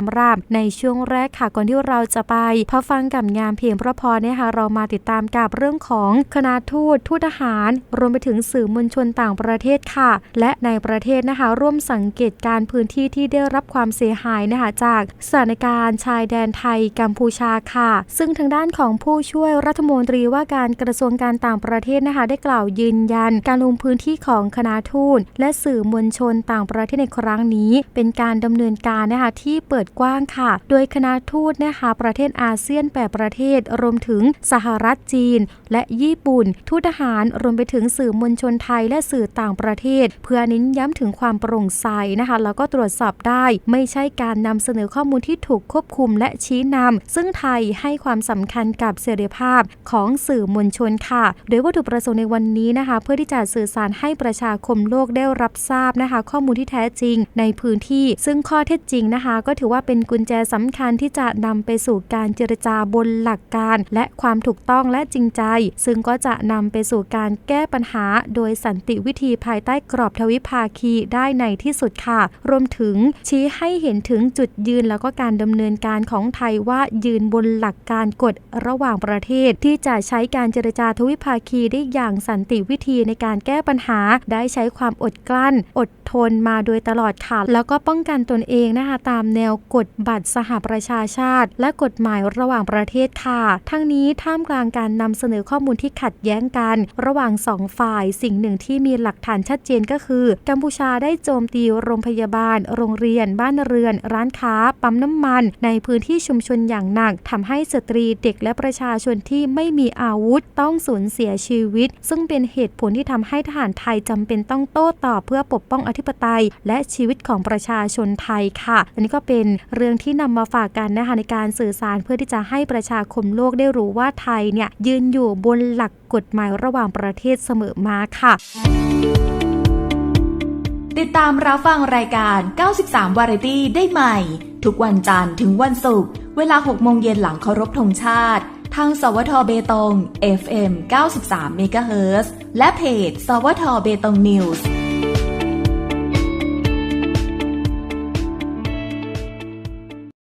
สำหรับในช่วงแรกค่ะก่อนที่เราจะไปพบฟังกับงานเพียงพระพอเนี่ยค่ะเรามาติดตามกับเรื่องของคณะทูตทูตทหาร รวมไปถึงสื่อมวลชนต่างประเทศค่ะ และในประเทศนะคะร่วมสังเกตการพื้นที่ที่ได้รับความเสียหายนะคะจากสถานการณ์ชายแดนไทยกัมพูชาค่ะ ซึ่งทางด้านของผู้ช่วยรัฐมนตรีว่าการกระทรวงการต่างประเทศนะคะได้กล่าวยืนยัน การลงพื้นที่ของคณะทูตและสื่อมวลชนต่างประเทศในครั้งนี้ เป็นการดำเนินการนะคะที่เปิดกว้างค่ะ โดยคณะทูตนะคะประเทศอาเซียน8ปประเทศรวมถึงสหรัฐจีน และญี่ปุ่น ทูตทหารรวมไปถึงสื่อมวลชนไทยและสื่อต่างประเทศ เพื่อเน้นย้ำถึงความโปร่งใสนะคะแล้วก็ตรวจสอบได้ ไม่ใช่การนำเสนอข้อมูลที่ถูกควบคุมและชี้นำซึ่งไทยให้ความสำคัญกับเสรีภาพของสื่อมวลชนค่ะ โดยวัตถุประสงค์ในวันนี้นะคะ เพื่อที่จะสื่อสารให้ประชาคมโลกได้รับทราบนะคะ ข้อมูลที่แท้จริงในพื้นที่ ซึ่งข้อเท็จจริงนะคะ ก็ถือว่าเป็นกุญแจสำคัญที่จะนำไปสู่การเจรจาบนหลักการ และความถูกต้องและจริงใจ ซึ่งก็จะนำไปสู่การแก้ปัญหา โดยสันติวิธีภายใต้กรอบทวิภาคีได้ในที่สุดค่ะ รวมถึงชี้ให้เห็นถึงจุดยืนแล้วก็การดำเนินการของไทยว่ายืนบนหลักการกฎระหว่างประเทศ ที่จะใช้การเจรจาทวิภาคีได้อย่างสันติวิธีในการแก้ปัญหา ได้ใช้ความอดกลั้น อดทนมาโดยตลอดค่ะ แล้วก็ป้องกันตนเองนะคะตามแนวกฎบัตรสหประชาชาติ และกฎหมายระหว่างประเทศค่ะ ทั้งนี้ท่ามกลางการนำเสนอข้อมูลที่ขัดแย้งกัน ระหว่างสองฝ่ายสิ่งหนึ่งที่มีหลักฐานชัดเจนก็คือ กัมพูชาได้โจมตีโรงพยาบาล โรงเรียน บ้านเรือน ร้านค้า ปั๊มน้ำมัน ในพื้นที่ชุมชนอย่างหนักทำให้สตรีเด็กและประชาชนที่ไม่มีอาวุธต้องสูญเสียชีวิต ซึ่งเป็นเหตุผลที่ทำให้ทหารไทยจำเป็นต้องโต้ตอบเพื่อปกป้องอธิปไตย และชีวิตของประชาชนไทยค่ะ อันนี้ก็เป็นเรื่องที่นำมาฝากกันนะคะในการสื่อสารเพื่อที่จะให้ประชาคมโลกได้รู้ว่าไทยเนี่ยยืนอยู่บนหลักกฎหมายระหว่างประเทศเสมอมาค่ะ ติดตามรับฟังรายการ 93 วาไรตี้ได้ใหม่ ทุกวันจันทร์ถึงวันศุกร์เวลา 6 โมงเย็นหลังเคารพธงชาติ ทาง สวทเบตง FM 93เมกะเฮิรตซ์และเพจ สวทเบตงนิวส์